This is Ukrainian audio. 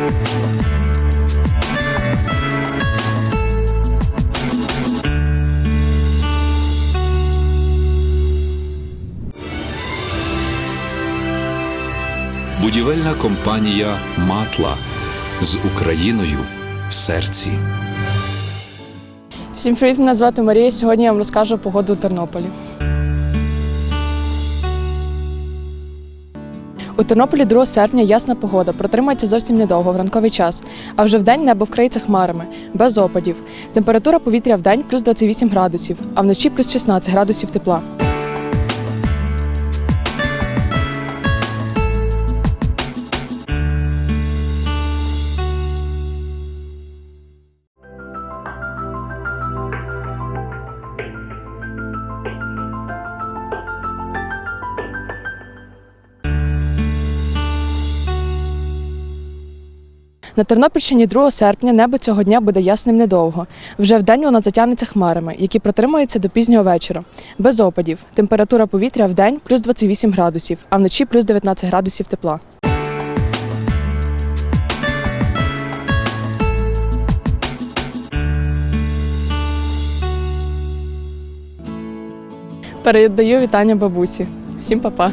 Будівельна компанія Матла з Україною в серці. Всім привіт, мене звати Марія. Сьогодні я вам розкажу погоду у Тернополі. У Тернополі 2 серпня ясна погода, протримається зовсім недовго в ранковий час, а вже вдень небо вкриється хмарами, без опадів. Температура повітря вдень плюс 28 градусів, а вночі плюс 16 градусів тепла. На Тернопільщині 2 серпня небо цього дня буде ясним недовго. Вже вдень воно затягнеться хмарами, які протримуються до пізнього вечора. Без опадів. Температура повітря вдень плюс 28 градусів, а вночі плюс 19 градусів тепла. Передаю вітання бабусі. Всім па-па.